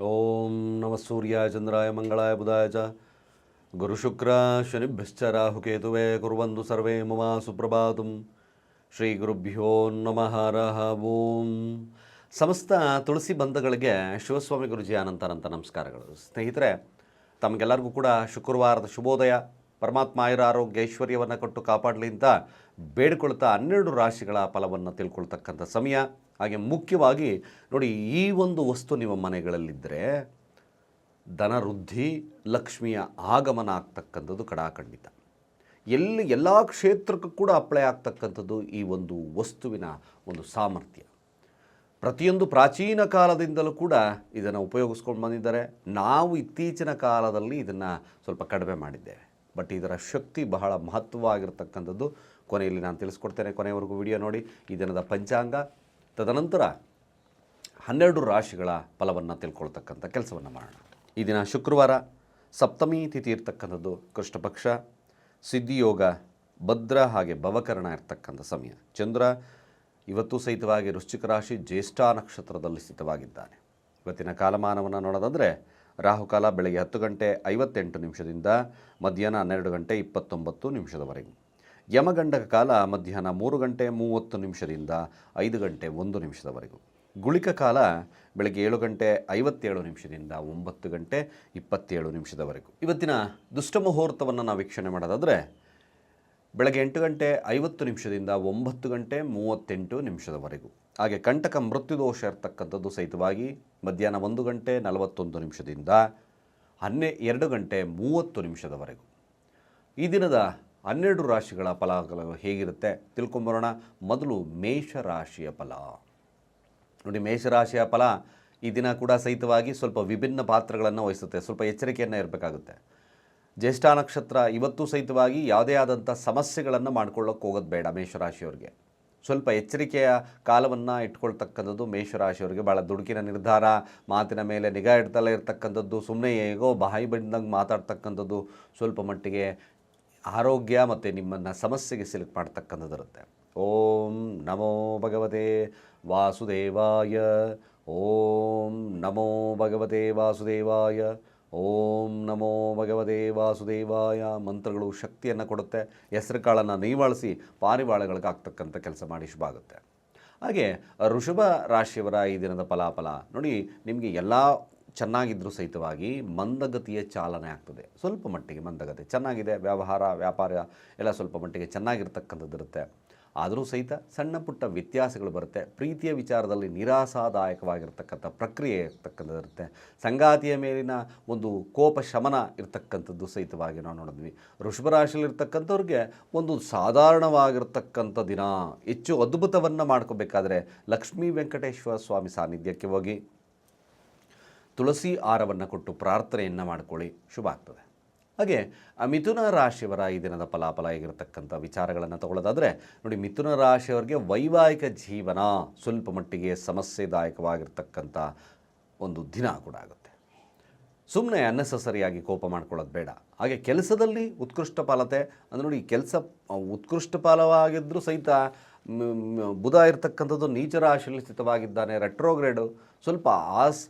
ಓಂ ನಮಃ ಸೂರ್ಯಾಯ ಚಂದ್ರಾಯ ಮಂಗಳಾಯ ಬುಧಾಯ ಚ ಗುರುಶುಕ್ರ ಶನಿಭ್ಯಶ್ಚ ರಾಹುಕೇತುವೆ ಕುರ್ವಂದು ಸರ್ವೇ ಮಮ ಸುಪ್ರಭಾತು ಶ್ರೀ ಗುರುಭ್ಯೋ ನಮಃ ರಹ ಓಂ ಸಮಸ್ತ ತುಳಸಿ ಬಂಧಗಳಿಗೆ ಶಿವಸ್ವಾಮಿ ಗುರುಜಿ ಅನಂತ ಅನಂತ ನಮಸ್ಕಾರಗಳು. ಸ್ನೇಹಿತರೆ, ತಮಗೆಲ್ಲರಿಗೂ ಕೂಡ ಶುಕ್ರವಾರದ ಶುಭೋದಯ. ಪರಮಾತ್ಮ ಆಯುರ ಆರೋಗ್ಯ ಐಶ್ವರ್ಯವನ್ನು ಕೊಟ್ಟು ಕಾಪಾಡಲಿ ಅಂತ ಬೇಡ್ಕೊಳ್ತಾ ಹನ್ನೆರಡು ರಾಶಿಗಳ ಫಲವನ್ನು ತಿಳ್ಕೊಳ್ತಕ್ಕಂಥ ಸಮಯ. ಹಾಗೆ ಮುಖ್ಯವಾಗಿ ನೋಡಿ ಈ ಒಂದು ವಸ್ತು ನಿಮ್ಮ ಮನೆಗಳಲ್ಲಿದ್ದರೆ ಧನವೃದ್ಧಿ, ಲಕ್ಷ್ಮಿಯ ಆಗಮನ ಆಗ್ತಕ್ಕಂಥದ್ದು ಕಡಾಖಂಡಿತ. ಎಲ್ಲಿ ಎಲ್ಲ ಕ್ಷೇತ್ರಕ್ಕೂ ಕೂಡ ಅಪ್ಲೈ ಆಗ್ತಕ್ಕಂಥದ್ದು ಈ ಒಂದು ವಸ್ತುವಿನ ಒಂದು ಸಾಮರ್ಥ್ಯ. ಪ್ರತಿಯೊಂದು ಪ್ರಾಚೀನ ಕಾಲದಿಂದಲೂ ಕೂಡ ಇದನ್ನು ಉಪಯೋಗಿಸ್ಕೊಂಡು ಬಂದಿದ್ದಾರೆ. ನಾವು ಇತ್ತೀಚಿನ ಕಾಲದಲ್ಲಿ ಇದನ್ನು ಸ್ವಲ್ಪ ಕಡಿಮೆ ಮಾಡಿದ್ದೇವೆ. ಬಟ್ ಇದರ ಶಕ್ತಿ ಬಹಳ ಮಹತ್ವವಾಗಿರ್ತಕ್ಕಂಥದ್ದು. ಕೊನೆಯಲ್ಲಿ ನಾನು ತಿಳಿಸ್ಕೊಡ್ತೇನೆ ಕೊನೆಯವರೆಗೂ ವಿಡಿಯೋ ನೋಡಿ. ಈ ದಿನದ ಪಂಚಾಂಗ, ತದನಂತರ ಹನ್ನೆರಡು ರಾಶಿಗಳ ಫಲವನ್ನು ತಿಳ್ಕೊಳ್ತಕ್ಕಂಥ ಕೆಲಸವನ್ನು ಮಾಡೋಣ. ಈ ದಿನ ಶುಕ್ರವಾರ ಸಪ್ತಮಿ ತಿಥಿ ಇರ್ತಕ್ಕಂಥದ್ದು ಕೃಷ್ಣ ಪಕ್ಷ ಸಿದ್ಧಿಯೋಗ ಭದ್ರ ಹಾಗೆ ಭವಕರಣ ಇರ್ತಕ್ಕಂಥ ಸಮಯ. ಚಂದ್ರ ಇವತ್ತು ಸಹಿತವಾಗಿ ವೃಶ್ಚಿಕ ರಾಶಿ, ಜ್ಯೇಷ್ಠ ನಕ್ಷತ್ರದಲ್ಲಿ ಸ್ಥಿತವಾಗಿದ್ದಾನೆ. ಇವತ್ತಿನ ಕಾಲಮಾನವನ್ನು ನೋಡೋದಾದರೆ ರಾಹುಕಾಲ ಬೆಳಗ್ಗೆ ಹತ್ತು ಗಂಟೆ ಐವತ್ತೆಂಟು ನಿಮಿಷದಿಂದ ಮಧ್ಯಾಹ್ನ ಹನ್ನೆರಡು ಗಂಟೆ ಇಪ್ಪತ್ತೊಂಬತ್ತು ನಿಮಿಷದವರೆಗೆ ಯಮಗಂಡಕ ಕಾಲ ಮಧ್ಯಾಹ್ನ ಮೂರು ಗಂಟೆ ಮೂವತ್ತು ನಿಮಿಷದಿಂದ ಐದು ಗಂಟೆ ಒಂದು ನಿಮಿಷದವರೆಗೂ. ಗುಳಿಕ ಕಾಲ ಬೆಳಗ್ಗೆ ಏಳು ಗಂಟೆ ಐವತ್ತೇಳು ನಿಮಿಷದಿಂದ ಒಂಬತ್ತು ಗಂಟೆ ಇಪ್ಪತ್ತೇಳು ನಿಮಿಷದವರೆಗೂ. ಇವತ್ತಿನ ದುಷ್ಟ ಮುಹೂರ್ತವನ್ನು ನಾವು ವೀಕ್ಷಣೆ ಮಾಡೋದಾದರೆ ಬೆಳಗ್ಗೆ ಎಂಟು ಗಂಟೆ ಐವತ್ತು ನಿಮಿಷದಿಂದ ಒಂಬತ್ತು ಗಂಟೆ ಮೂವತ್ತೆಂಟು ನಿಮಿಷದವರೆಗೂ. ಹಾಗೆ ಕಂಟಕ ಮೃತ್ಯುದೋಷ ಇರ್ತಕ್ಕಂಥದ್ದು ಸಹಿತವಾಗಿ ಮಧ್ಯಾಹ್ನ ಒಂದು ಗಂಟೆ ನಲವತ್ತೊಂದು ನಿಮಿಷದಿಂದ ಹನ್ನೆ ಎರಡು ಗಂಟೆ ಮೂವತ್ತು ನಿಮಿಷದವರೆಗೂ. ಈ ದಿನದ ಹನ್ನೆರಡು ರಾಶಿಗಳ ಫಲಗಳು ಹೇಗಿರುತ್ತೆ? ತಿಳ್ಕೊಂಬರೋಣ ಮೊದಲು ಮೇಷರಾಶಿಯ ಫಲ. ನೋಡಿ, ಮೇಷರಾಶಿಯ ಫಲ ಈ ದಿನ ಕೂಡ ಸಹಿತವಾಗಿ ಸ್ವಲ್ಪ ವಿಭಿನ್ನ ಪಾತ್ರಗಳನ್ನು ವಹಿಸುತ್ತೆ. ಸ್ವಲ್ಪ ಎಚ್ಚರಿಕೆಯನ್ನು ಇರಬೇಕಾಗುತ್ತೆ. ಜ್ಯೇಷ್ಠ ನಕ್ಷತ್ರ ಇವತ್ತು ಸಹಿತವಾಗಿ ಯಾವುದೇ ಆದಂಥ ಸಮಸ್ಯೆಗಳನ್ನು ಮಾಡ್ಕೊಳ್ಳೋಕೆ ಹೋಗೋದು ಬೇಡ ಮೇಷರಾಶಿಯವ್ರಿಗೆ. ಸ್ವಲ್ಪ ಎಚ್ಚರಿಕೆಯ ಕಾಲವನ್ನು ಇಟ್ಕೊಳ್ತಕ್ಕಂಥದ್ದು ಮೇಷರಾಶಿಯವರಿಗೆ ಭಾಳ ದುಡುಕಿನ ನಿರ್ಧಾರ. ಮಾತಿನ ಮೇಲೆ ನಿಗಾ ಇಡ್ತಲೇ ಇರತಕ್ಕಂಥದ್ದು ಸುಮ್ಮನೆ ಹೇಗೋ ಬಾಯಿ ಬಂದಂಗೆ ಮಾತಾಡ್ತಕ್ಕಂಥದ್ದು ಸ್ವಲ್ಪ ಮಟ್ಟಿಗೆ ಆರೋಗ್ಯ ಮತ್ತು ನಿಮ್ಮನ್ನು ಸಮಸ್ಯೆಗೆ ಸಿಲುಕು ಮಾಡ್ತಕ್ಕಂಥದ್ದು ಇರುತ್ತೆ ಓಂ ನಮೋ ಭಗವತೆ ವಾಸುದೇವಾಯ. ಓಂ ನಮೋ ಭಗವತೆ ವಾಸುದೇವಾಯ. ಓಂ ನಮೋ ಭಗವದೇ ವಾಸುದೇವಾಯ. ಮಂತ್ರಗಳು ಶಕ್ತಿಯನ್ನು ಕೊಡುತ್ತೆ. ಹೆಸರು ಕಾಳನ್ನು ನೀವಾಳಿಸಿ ಪಾರಿವಾಳಗಳಿಗಾಗ್ತಕ್ಕಂಥ ಕೆಲಸ ಮಾಡಿ ಶುಭ ಆಗುತ್ತೆ. ಹಾಗೆ ಋಷಭ ರಾಶಿಯವರ ಈ ದಿನದ ಫಲಾಫಲ ನೋಡಿ, ನಿಮಗೆ ಎಲ್ಲ ಚೆನ್ನಾಗಿದ್ದರೂ ಸಹಿತವಾಗಿ ಮಂದಗತಿಯ ಚಾಲನೆ ಆಗ್ತದೆ. ಸ್ವಲ್ಪ ಮಟ್ಟಿಗೆ ಮಂದಗತಿ ಚೆನ್ನಾಗಿದೆ. ವ್ಯವಹಾರ, ವ್ಯಾಪಾರ ಎಲ್ಲ ಸ್ವಲ್ಪ ಮಟ್ಟಿಗೆ ಚೆನ್ನಾಗಿರ್ತಕ್ಕಂಥದ್ದು ಇರುತ್ತೆ ಆದರೂ ಸಹಿತ ಸಣ್ಣ ಪುಟ್ಟ ವ್ಯತ್ಯಾಸಗಳು ಬರುತ್ತೆ. ಪ್ರೀತಿಯ ವಿಚಾರದಲ್ಲಿ ನಿರಾಸಾದಾಯಕವಾಗಿರ್ತಕ್ಕಂಥ ಪ್ರಕ್ರಿಯೆ ಇರ್ತಕ್ಕಂಥದ್ದು ಇರುತ್ತೆ ಸಂಗಾತಿಯ ಮೇಲಿನ ಒಂದು ಕೋಪ ಶಮನ ಇರ್ತಕ್ಕಂಥದ್ದು ಸಹಿತವಾಗಿ ನಾವು ನೋಡಿದ್ವಿ. ವೃಷಭರಾಶಿಯಲ್ಲಿರ್ತಕ್ಕಂಥವ್ರಿಗೆ ಒಂದು ಸಾಧಾರಣವಾಗಿರ್ತಕ್ಕಂಥ ದಿನ. ಹೆಚ್ಚು ಅದ್ಭುತವನ್ನು ಮಾಡ್ಕೋಬೇಕಾದ್ರೆ ಲಕ್ಷ್ಮೀ ವೆಂಕಟೇಶ್ವರ ಸ್ವಾಮಿ ಸಾನ್ನಿಧ್ಯಕ್ಕೆ ಹೋಗಿ ತುಳಸಿ ಆರವನ್ನು ಕೊಟ್ಟು ಪ್ರಾರ್ಥನೆಯನ್ನು ಮಾಡ್ಕೊಳ್ಳಿ. ಶುಭ ಆಗ್ತದೆ. ಹಾಗೆ ಮಿಥುನ ರಾಶಿಯವರ ಈ ದಿನದ ಫಲಾಫಲ ಆಗಿರತಕ್ಕಂಥ ವಿಚಾರಗಳನ್ನು ತಗೊಳ್ಳೋದಾದರೆ, ನೋಡಿ ಮಿಥುನ ರಾಶಿಯವರಿಗೆ ವೈವಾಹಿಕ ಜೀವನ ಸ್ವಲ್ಪ ಮಟ್ಟಿಗೆ ಸಮಸ್ಯೆದಾಯಕವಾಗಿರ್ತಕ್ಕಂಥ ಒಂದು ದಿನ ಕೂಡ ಆಗುತ್ತೆ. ಸುಮ್ಮನೆ ಅನ್ನೆಸಸರಿಯಾಗಿ ಕೋಪ ಮಾಡ್ಕೊಳ್ಳೋದು ಬೇಡ. ಹಾಗೆ ಕೆಲಸದಲ್ಲಿ ಉತ್ಕೃಷ್ಟ ಪಾಲತೆ, ಅಂದರೆ ನೋಡಿ ಕೆಲಸ, ಉತ್ಕೃಷ್ಟ ಪಾಲವಾಗಿದ್ದರೂ ಸಹಿತ ಬುಧ ಇರತಕ್ಕಂಥದ್ದು ನೀಚ ರಾಶಿಯಲ್ಲಿ ಸ್ಥಿತವಾಗಿದ್ದಾನೆ, ರೆಟ್ರೋಗ್ರೇಡು, ಸ್ವಲ್ಪ ಆಸ್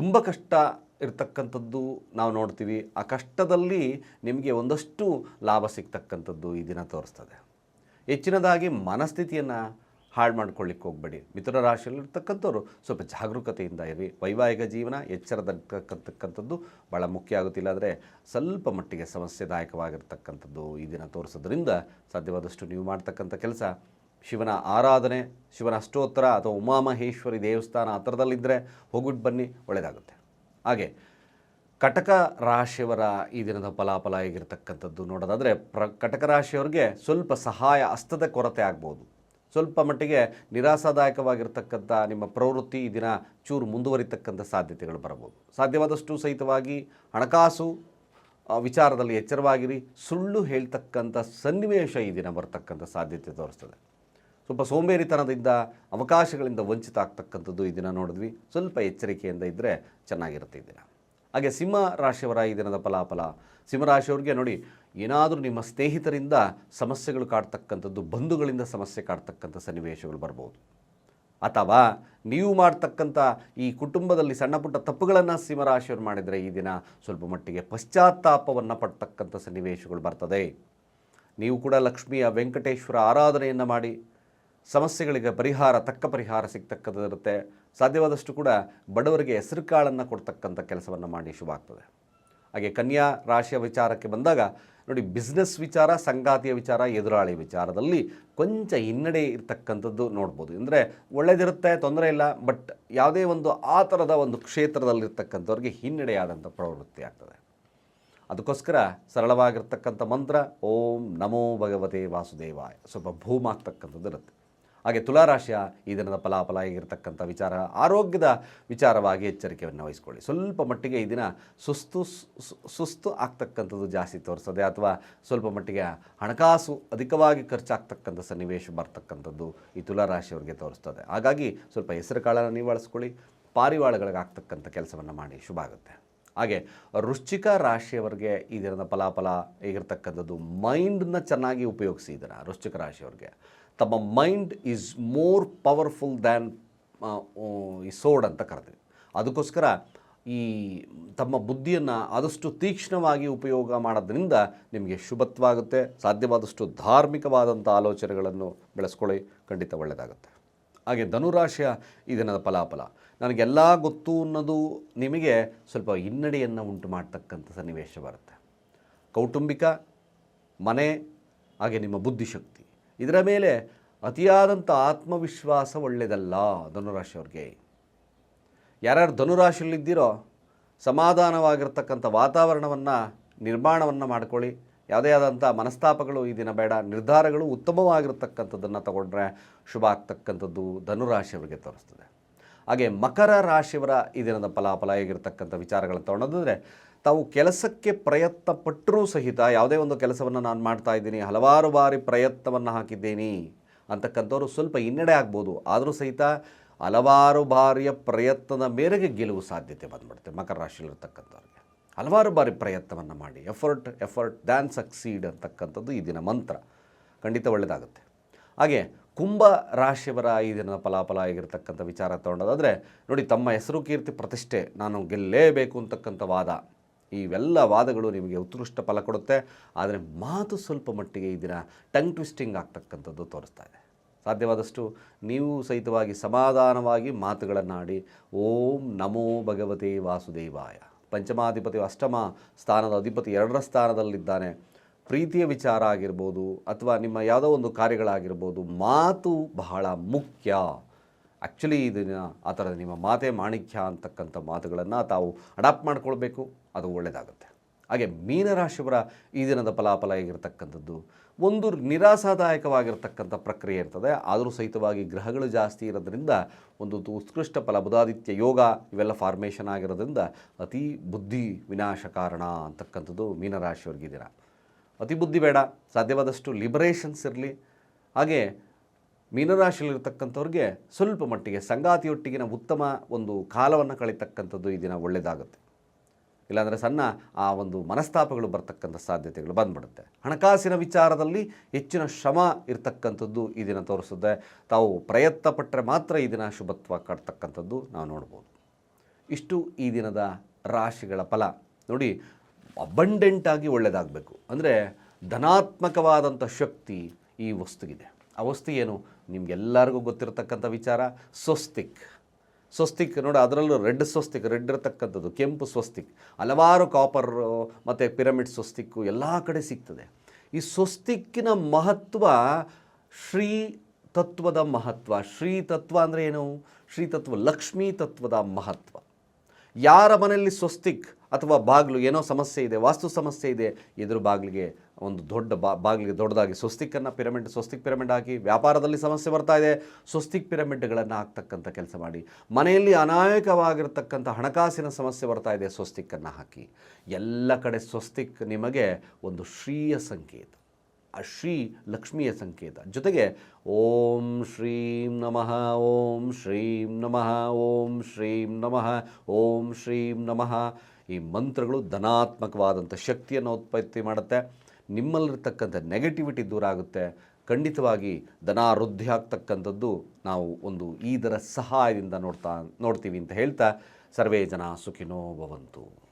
ತುಂಬ ಕಷ್ಟ ಇರ್ತಕ್ಕಂಥದ್ದು ನಾವು ನೋಡ್ತೀವಿ. ಆ ಕಷ್ಟದಲ್ಲಿ ನಿಮಗೆ ಒಂದಷ್ಟು ಲಾಭ ಸಿಗ್ತಕ್ಕಂಥದ್ದು ಈ ದಿನ ತೋರಿಸ್ತದೆ. ಹೆಚ್ಚಿನದಾಗಿ ಮನಸ್ಥಿತಿಯನ್ನು ಹಾಳು ಮಾಡ್ಕೊಳ್ಳಿಕ್ಕೆ ಹೋಗಬೇಡಿ. ಮಿಥುನ ರಾಶಿಯಲ್ಲಿರ್ತಕ್ಕಂಥವ್ರು ಸ್ವಲ್ಪ ಜಾಗರೂಕತೆಯಿಂದ ಇರಿ. ವೈವಾಹಿಕ ಜೀವನ ಎಚ್ಚರದಕ್ಕಂತಕ್ಕಂಥದ್ದು ಭಾಳ ಮುಖ್ಯ ಆಗುತ್ತಿಲ್ಲ ಆದರೆ ಸ್ವಲ್ಪ ಮಟ್ಟಿಗೆ ಸಮಸ್ಯೆದಾಯಕವಾಗಿರ್ತಕ್ಕಂಥದ್ದು ಈ ದಿನ ತೋರಿಸೋದ್ರಿಂದ ಸಾಧ್ಯವಾದಷ್ಟು ನೀವು ಮಾಡ್ತಕ್ಕಂಥ ಕೆಲಸ, ಶಿವನ ಆರಾಧನೆ, ಶಿವನ ಅಷ್ಟೋತ್ತರ ಅಥವಾ ಉಮಾಮಹೇಶ್ವರಿ ದೇವಸ್ಥಾನ ಆ ಥರದಲ್ಲಿದ್ದರೆ ಹೋಗ್ಬಿಟ್ಟು ಬನ್ನಿ ಒಳ್ಳೆಯದಾಗುತ್ತೆ ಹಾಗೆ ಕಟಕ ರಾಶಿಯವರ ಈ ದಿನದ ಫಲಾಫಲ ಹೇಗಿರ್ತಕ್ಕಂಥದ್ದು ನೋಡೋದಾದರೆ ಪ್ರ, ಕಟಕ ರಾಶಿಯವರಿಗೆ ಸ್ವಲ್ಪ ಸಹಾಯ ಹಸ್ತದ ಕೊರತೆ ಆಗ್ಬೋದು. ಸ್ವಲ್ಪ ಮಟ್ಟಿಗೆ ನಿರಾಸಾದಾಯಕವಾಗಿರ್ತಕ್ಕಂಥ ನಿಮ್ಮ ಪ್ರವೃತ್ತಿ ಈ ದಿನ ಚೂರು ಮುಂದುವರಿತಕ್ಕಂಥ ಸಾಧ್ಯತೆಗಳು ಬರಬಹುದು. ಸಾಧ್ಯವಾದಷ್ಟು ಸಹಿತವಾಗಿ ಹಣಕಾಸು ವಿಚಾರದಲ್ಲಿ ಎಚ್ಚರವಾಗಿರಿ. ಸುಳ್ಳು ಹೇಳ್ತಕ್ಕಂಥ ಸನ್ನಿವೇಶ ಈ ದಿನ ಬರತಕ್ಕಂಥ ಸಾಧ್ಯತೆ ತೋರಿಸ್ತದೆ. ಸ್ವಲ್ಪ ಸೋಂಬೇರಿತನದಿಂದ ಅವಕಾಶಗಳಿಂದ ವಂಚಿತ ಆಗ್ತಕ್ಕಂಥದ್ದು ಈ ದಿನ ನೋಡಿದ್ವಿ. ಸ್ವಲ್ಪ ಎಚ್ಚರಿಕೆಯಿಂದ ಇದ್ದರೆ ಚೆನ್ನಾಗಿರುತ್ತೆ ಈ ದಿನ. ಹಾಗೆ ಸಿಂಹ ರಾಶಿಯವರ ಈ ದಿನದ ಫಲಾಫಲ. ಸಿಂಹರಾಶಿಯವ್ರಿಗೆ ನೋಡಿ, ಏನಾದರೂ ನಿಮ್ಮ ಸ್ನೇಹಿತರಿಂದ ಸಮಸ್ಯೆಗಳು ಕಾಡ್ತಕ್ಕಂಥದ್ದು, ಬಂಧುಗಳಿಂದ ಸಮಸ್ಯೆ ಕಾಡ್ತಕ್ಕಂಥ ಸನ್ನಿವೇಶಗಳು ಬರ್ಬೋದು. ಅಥವಾ ನೀವು ಮಾಡ್ತಕ್ಕಂಥ ಈ ಕುಟುಂಬದಲ್ಲಿ ಸಣ್ಣ ಪುಟ್ಟ ತಪ್ಪುಗಳನ್ನು ಸಿಂಹರಾಶಿಯವರು ಮಾಡಿದರೆ ಈ ದಿನ ಸ್ವಲ್ಪ ಮಟ್ಟಿಗೆ ಪಶ್ಚಾತ್ತಾಪವನ್ನು ಪಡ್ತಕ್ಕಂಥ ಸನ್ನಿವೇಶಗಳು ಬರ್ತದೆ. ನೀವು ಕೂಡ ಲಕ್ಷ್ಮಿಯ ವೆಂಕಟೇಶ್ವರ ಆರಾಧನೆಯನ್ನು ಮಾಡಿ ಸಮಸ್ಯೆಗಳಿಗೆ ಪರಿಹಾರ, ತಕ್ಕ ಪರಿಹಾರ ಸಿಗ್ತಕ್ಕಂಥದ್ದಿರುತ್ತೆ. ಸಾಧ್ಯವಾದಷ್ಟು ಕೂಡ ಬಡವರಿಗೆ ಹೆಸರು ಕಾಳನ್ನು ಕೊಡ್ತಕ್ಕಂಥ ಕೆಲಸವನ್ನು ಮಾಡಿ ಶುಭ ಆಗ್ತದೆ ಹಾಗೆ ಕನ್ಯಾ ರಾಶಿಯ ವಿಚಾರಕ್ಕೆ ಬಂದಾಗ, ನೋಡಿ ಬಿಸ್ನೆಸ್ ವಿಚಾರ, ಸಂಗಾತಿಯ ವಿಚಾರ, ಎದುರಾಳಿ ವಿಚಾರದಲ್ಲಿ ಕೊಂಚ ಹಿನ್ನಡೆ ಇರ್ತಕ್ಕಂಥದ್ದು ನೋಡ್ಬೋದು. ಅಂದರೆ ಒಳ್ಳೇದಿರುತ್ತೆ, ತೊಂದರೆ ಇಲ್ಲ ಬಟ್ ಯಾವುದೇ ಒಂದು ಆ ಥರದ ಒಂದು ಕ್ಷೇತ್ರದಲ್ಲಿರ್ತಕ್ಕಂಥವ್ರಿಗೆ ಹಿನ್ನಡೆಯಾದಂಥ ಪ್ರವೃತ್ತಿ ಆಗ್ತದೆ. ಅದಕ್ಕೋಸ್ಕರ ಸರಳವಾಗಿರ್ತಕ್ಕಂಥ ಮಂತ್ರ, ಓಂ ನಮೋ ಭಗವತೆ ವಾಸುದೇವಾಯ. ಸ್ವಲ್ಪ ಭೂಮಾಗ್ತಕ್ಕಂಥದ್ದು ಇರುತ್ತೆ ಹಾಗೆ ತುಲಾರಾಶಿಯ ಈ ದಿನದ ಫಲಾಫಲ ಆಗಿರ್ತಕ್ಕಂಥ ವಿಚಾರ, ಆರೋಗ್ಯದ ವಿಚಾರವಾಗಿ ಎಚ್ಚರಿಕೆಯನ್ನು ವಹಿಸ್ಕೊಳ್ಳಿ. ಸ್ವಲ್ಪ ಮಟ್ಟಿಗೆ ಈ ದಿನ ಸುಸ್ತು ಸುಸ್ತು ಆಗ್ತಕ್ಕಂಥದ್ದು ಜಾಸ್ತಿ ತೋರಿಸ್ತದೆ ಅಥವಾ ಸ್ವಲ್ಪ ಮಟ್ಟಿಗೆ ಹಣಕಾಸು ಅಧಿಕವಾಗಿ ಖರ್ಚಾಗ್ತಕ್ಕಂಥ ಸನ್ನಿವೇಶ ಬರ್ತಕ್ಕಂಥದ್ದು ಈ ತುಲಾರಾಶಿಯವರಿಗೆ ತೋರಿಸ್ತದೆ. ಹಾಗಾಗಿ ಸ್ವಲ್ಪ ಹೆಸರು ಕಾಳನ್ನು ನೀವು ಬಳಸ್ಕೊಳ್ಳಿ ಪಾರಿವಾಳಗಳಿಗೆ ಆಗ್ತಕ್ಕಂಥ ಕೆಲಸವನ್ನು ಮಾಡಿ. ಶುಭ ಆಗುತ್ತೆ. ಹಾಗೆ ವೃಶ್ಚಿಕ ರಾಶಿಯವರಿಗೆ ಈ ದಿನದ ಫಲಾಫಲ ಹೇಗಿರ್ತಕ್ಕಂಥದ್ದು ಮೈಂಡನ್ನ ಚೆನ್ನಾಗಿ ಉಪಯೋಗಿಸಿ ಇದನ್ನು ವೃಶ್ಚಿಕ ರಾಶಿಯವರಿಗೆ. ತಮ್ಮ mind is more powerful than the sword ಅಂತ ಕರೆದ್ವಿ ಅದಕ್ಕೋಸ್ಕರ ಈ ತಮ್ಮ ಬುದ್ಧಿಯನ್ನು ಆದಷ್ಟು ತೀಕ್ಷ್ಣವಾಗಿ ಉಪಯೋಗ ಮಾಡೋದ್ರಿಂದ ನಿಮಗೆ ಶುಭತ್ವಾಗುತ್ತೆ. ಸಾಧ್ಯವಾದಷ್ಟು ಧಾರ್ಮಿಕವಾದಂಥ ಆಲೋಚನೆಗಳನ್ನು ಬೆಳೆಸ್ಕೊಳ್ಳಿ. ಖಂಡಿತ ಒಳ್ಳೆಯದಾಗುತ್ತೆ. ಹಾಗೆ ಧನುರಾಶಿಯ ಈ ದಿನದ ಫಲಾಫಲ. ನನಗೆಲ್ಲ ಗೊತ್ತು ಅನ್ನೋದು ನಿಮಗೆ ಸ್ವಲ್ಪ ಹಿನ್ನಡೆಯನ್ನು ಉಂಟು ಮಾಡ್ತಕ್ಕಂಥ ಸನ್ನಿವೇಶ ಬರುತ್ತೆ. ಕೌಟುಂಬಿಕ, ಮನೆ, ಹಾಗೆ ನಿಮ್ಮ ಬುದ್ಧಿಶಕ್ತಿ. ಇದರ ಮೇಲೆ ಅತಿಯಾದಂಥ ಆತ್ಮವಿಶ್ವಾಸ ಒಳ್ಳೆಯದಲ್ಲ ಧನುರಾಶಿಯವ್ರಿಗೆ. ಯಾರ್ಯಾರು ಧನುರಾಶಿಯಲ್ಲಿದ್ದೀರೋ ಸಮಾಧಾನವಾಗಿರ್ತಕ್ಕಂಥ ವಾತಾವರಣವನ್ನು, ನಿರ್ಮಾಣವನ್ನು ಮಾಡ್ಕೊಳ್ಳಿ. ಯಾವುದೇ ಆದಂಥ ಮನಸ್ತಾಪಗಳು ಈ ದಿನ ಬೇಡ. ನಿರ್ಧಾರಗಳು ಉತ್ತಮವಾಗಿರ್ತಕ್ಕಂಥದ್ದನ್ನು ತಗೊಂಡ್ರೆ ಶುಭ ಆಗ್ತಕ್ಕಂಥದ್ದು ಧನುರಾಶಿಯವರಿಗೆ ತೋರಿಸ್ತದೆ. ಹಾಗೆ ಮಕರ ರಾಶಿಯವರ ಈ ದಿನದ ಫಲಾಫಲ ಹೇಗಿರ್ತಕ್ಕಂಥ ವಿಚಾರಗಳನ್ನು ತಗೊಂಡೋದ್ರೆ ತಾವು ಕೆಲಸಕ್ಕೆ ಪ್ರಯತ್ನ ಪಟ್ಟರೂ ಸಹಿತ ಯಾವುದೇ ಒಂದು ಕೆಲಸವನ್ನು ನಾನು ಮಾಡ್ತಾ ಇದ್ದೀನಿ, ಹಲವಾರು ಬಾರಿ ಪ್ರಯತ್ನವನ್ನು ಹಾಕಿದ್ದೀನಿ ಅಂತಕ್ಕಂಥವ್ರು ಸ್ವಲ್ಪ ಹಿನ್ನಡೆ ಆಗ್ಬೋದು. ಆದರೂ ಸಹಿತ ಹಲವಾರು ಬಾರಿಯ ಪ್ರಯತ್ನದ ಮೇರೆಗೆ ಗೆಲುವು ಸಾಧ್ಯತೆ ಬಂದ್ಬಿಡುತ್ತೆ ಮಕರ ರಾಶಿಯಲ್ಲಿರ್ತಕ್ಕಂಥವ್ರಿಗೆ. ಹಲವಾರು ಬಾರಿ ಪ್ರಯತ್ನವನ್ನು ಮಾಡಿ ಎಫರ್ಟ್ ಎಫರ್ಟ್ ದ್ಯಾನ್ ಸಕ್ಸೀಡ್ ಅಂತಕ್ಕಂಥದ್ದು ಈ ದಿನ ಮಂತ್ರ. ಖಂಡಿತ ಒಳ್ಳೆಯದಾಗುತ್ತೆ. ಹಾಗೆ ಕುಂಭ ರಾಶಿಯವರ ಈ ದಿನದ ಫಲಾಫಲ ಆಗಿರ್ತಕ್ಕಂಥ ವಿಚಾರ ತಗೊಂಡೋದಾದರೆ, ನೋಡಿ ತಮ್ಮ ಹೆಸರು ಕೀರ್ತಿ ಪ್ರತಿಷ್ಠೆ, ನಾನು ಗೆಲ್ಲಲೇಬೇಕು ಅಂತಕ್ಕಂಥ ವಾದ. ಇವೆಲ್ಲ ವಾದಗಳು ನಿಮಗೆ ಉತ್ಕೃಷ್ಟ ಫಲ ಕೊಡುತ್ತೆ. ಆದರೆ ಮಾತು ಸ್ವಲ್ಪ ಮಟ್ಟಿಗೆ ಈ ದಿನ ಟಂಗ್ ಟ್ವಿಸ್ಟಿಂಗ್ ಆಗ್ತಕ್ಕಂಥದ್ದು ತೋರಿಸ್ತಾ ಇದೆ. ಸಾಧ್ಯವಾದಷ್ಟು ನೀವು ಸಹಿತವಾಗಿ ಸಮಾಧಾನವಾಗಿ ಮಾತುಗಳನ್ನಾಡಿ, ಓಂ ನಮೋ ಭಗವತಿ ವಾಸುದೇವಾಯ. ಪಂಚಮಾಧಿಪತಿ ಅಷ್ಟಮ ಸ್ಥಾನದ ಅಧಿಪತಿ ಎರಡರ ಸ್ಥಾನದಲ್ಲಿದ್ದಾನೆ. ಪ್ರೀತಿಯ ವಿಚಾರ ಆಗಿರ್ಬೋದು ಅಥವಾ ನಿಮ್ಮ ಯಾವುದೋ ಒಂದು ಕಾರ್ಯಗಳಾಗಿರ್ಬೋದು, ಮಾತು ಬಹಳ ಮುಖ್ಯ. ಆ್ಯಕ್ಚುಲಿ ಇದನ್ನು ಆ ಥರದ ನಿಮ್ಮ ಮಾತೆ ಮಾಣಿಕ್ಯ ಅಂತಕ್ಕಂಥ ಮಾತುಗಳನ್ನು ತಾವು ಅಡಾಪ್ಟ್ ಮಾಡ್ಕೊಳ್ಬೇಕು. ಅದು ಒಳ್ಳೆಯದಾಗುತ್ತೆ ಹಾಗೆ ಮೀನರಾಶಿಯವರ ಈ ದಿನದ ಫಲಾಫಲ ಆಗಿರತಕ್ಕಂಥದ್ದು ಒಂದು ನಿರಾಸಾದಾಯಕವಾಗಿರ್ತಕ್ಕಂಥ ಪ್ರಕ್ರಿಯೆ ಇರ್ತದೆ. ಆದರೂ ಸಹಿತವಾಗಿ ಗ್ರಹಗಳು ಜಾಸ್ತಿ ಇರೋದ್ರಿಂದ ಒಂದು ಉತ್ಕೃಷ್ಟ ಫಲ, ಬುಧಾದಿತ್ಯ ಯೋಗ ಇವೆಲ್ಲ ಫಾರ್ಮೇಷನ್ ಆಗಿರೋದ್ರಿಂದ ಅತಿ ಬುದ್ಧಿ ವಿನಾಶ ಕಾರಣ ಅಂತಕ್ಕಂಥದ್ದು ಮೀನರಾಶಿಯವ್ರಿಗೆ ಈ ದಿನ. ಅತಿ ಬುದ್ಧಿ ಬೇಡ. ಸಾಧ್ಯವಾದಷ್ಟು ಲಿಬರೇಷನ್ಸ್ ಇರಲಿ. ಹಾಗೆ ಮೀನರಾಶಿಯಲ್ಲಿರ್ತಕ್ಕಂಥವ್ರಿಗೆ ಸ್ವಲ್ಪ ಮಟ್ಟಿಗೆ ಸಂಗಾತಿಯೊಟ್ಟಿಗಿನ ಉತ್ತಮ ಒಂದು ಕಾಲವನ್ನು ಕಳೀತಕ್ಕಂಥದ್ದು ಈ ದಿನ ಒಳ್ಳೆಯದಾಗುತ್ತೆ ಇಲ್ಲಾಂದರೆ ಸಣ್ಣ ಆ ಒಂದು ಮನಸ್ತಾಪಗಳು ಬರ್ತಕ್ಕಂಥ ಸಾಧ್ಯತೆಗಳು ಬಂದ್ಬಿಡುತ್ತೆ. ಹಣಕಾಸಿನ ವಿಚಾರದಲ್ಲಿ ಹೆಚ್ಚಿನ ಶ್ರಮ ಇರತಕ್ಕಂಥದ್ದು ಈ ದಿನ ತೋರಿಸುತ್ತೆ. ತಾವು ಪ್ರಯತ್ನ ಪಟ್ಟರೆ ಮಾತ್ರ ಈ ದಿನ ಶುಭತ್ವ ಕಟ್ತಕ್ಕಂಥದ್ದು ನಾವು ನೋಡ್ಬೋದು. ಇಷ್ಟು ಈ ದಿನದ ರಾಶಿಗಳ ಫಲ. ನೋಡಿ ಅಬಂಡೆಂಟಾಗಿ ಒಳ್ಳೆಯದಾಗಬೇಕು ಅಂದರೆ ಧನಾತ್ಮಕವಾದಂಥ ಶಕ್ತಿ ಈ ವಸ್ತುಗಿದೆ. ಆ ವಸ್ತು ಏನು? ನಿಮ್ಗೆಲ್ಲರಿಗೂ ಗೊತ್ತಿರತಕ್ಕಂಥ ವಿಚಾರ, ಸ್ವಸ್ತಿಕ್. ಸ್ವಸ್ತಿಕ್ ನೋಡಿ, ಅದರಲ್ಲೂ ರೆಡ್ ಸ್ವಸ್ತಿಕ್, ರೆಡ್ ಇರತಕ್ಕಂಥದ್ದು, ಕೆಂಪು ಸ್ವಸ್ತಿಕ್. ಹಲವಾರು ಕಾಪರ್ ಮತ್ತು ಪಿರಮಿಡ್ ಸ್ವಸ್ತಿಕ್ಕು ಎಲ್ಲ ಕಡೆ ಸಿಗ್ತದೆ. ಈ ಸ್ವಸ್ತಿಕ್ಕಿನ ಮಹತ್ವ ಶ್ರೀ ತತ್ವದ ಮಹತ್ವ. ಶ್ರೀ ತತ್ವ ಅಂದರೆ ಏನು? ಶ್ರೀ ತತ್ವ ಲಕ್ಷ್ಮೀ ತತ್ವದ ಮಹತ್ವ. ಯಾರ ಮನೆಯಲ್ಲಿ ಸ್ವಸ್ತಿಕ್? ಅಥವಾ ಬಾಗಿಲು ಏನೋ ಸಮಸ್ಯೆ ಇದೆ, ವಾಸ್ತು ಸಮಸ್ಯೆ ಇದೆ, ಎದುರು ಬಾಗಿಲಿಗೆ ಒಂದು ದೊಡ್ಡ ಬಾ, ಬಾಗಿಲಿಗೆ ದೊಡ್ಡದಾಗಿ ಸ್ವಸ್ತಿಕ್ಕನ್ನು ಪಿರಮಿಡ್, ಸ್ವಸ್ತಿಕ್ ಪಿರಮಿಡ್ ಹಾಕಿ ವ್ಯಾಪಾರದಲ್ಲಿ ಸಮಸ್ಯೆ ಬರ್ತಾ ಇದೆ, ಸ್ವಸ್ತಿಕ್ ಪಿರಮಿಡ್ಗಳನ್ನು ಹಾಕ್ತಕ್ಕಂಥ ಕೆಲಸ ಮಾಡಿ. ಮನೆಯಲ್ಲಿ ಅನಾಯಕವಾಗಿರ್ತಕ್ಕಂಥ ಹಣಕಾಸಿನ ಸಮಸ್ಯೆ ಬರ್ತಾ ಇದೆ, ಸ್ವಸ್ತಿಕ್ಕನ್ನು ಹಾಕಿ. ಎಲ್ಲ ಕಡೆ ಸ್ವಸ್ತಿಕ್ ನಿಮಗೆ ಒಂದು ಶ್ರೀಯ ಸಂಕೇತ ಆ ಶ್ರೀ ಲಕ್ಷ್ಮಿಯ ಸಂಕೇತ. ಜೊತೆಗೆ ಓಂ ಶ್ರೀಂ ನಮಃ, ಓಂ ಶ್ರೀಂ ನಮಃ, ಓಂ ಶ್ರೀಂ ನಮಃ, ಓಂ ಶ್ರೀಂ ನಮಃ. ಈ ಮಂತ್ರಗಳು ಧನಾತ್ಮಕವಾದಂಥ ಶಕ್ತಿಯನ್ನು ಉತ್ಪತ್ತಿ ಮಾಡುತ್ತೆ. ನಿಮ್ಮಲ್ಲಿರ್ತಕ್ಕಂಥ ನೆಗೆಟಿವಿಟಿ ದೂರ ಆಗುತ್ತೆ. ಖಂಡಿತವಾಗಿ ಧನಾವೃದ್ಧಿ ಆಗ್ತಕ್ಕಂಥದ್ದು ನಾವು ಒಂದು ಇದರ ಸಹಾಯದಿಂದ ನೋಡ್ತಾ, ನೋಡ್ತೀವಿ ಅಂತ ಹೇಳ್ತಾ, ಸರ್ವೇ ಜನ ಸುಖಿನೋ ಭವಂತು.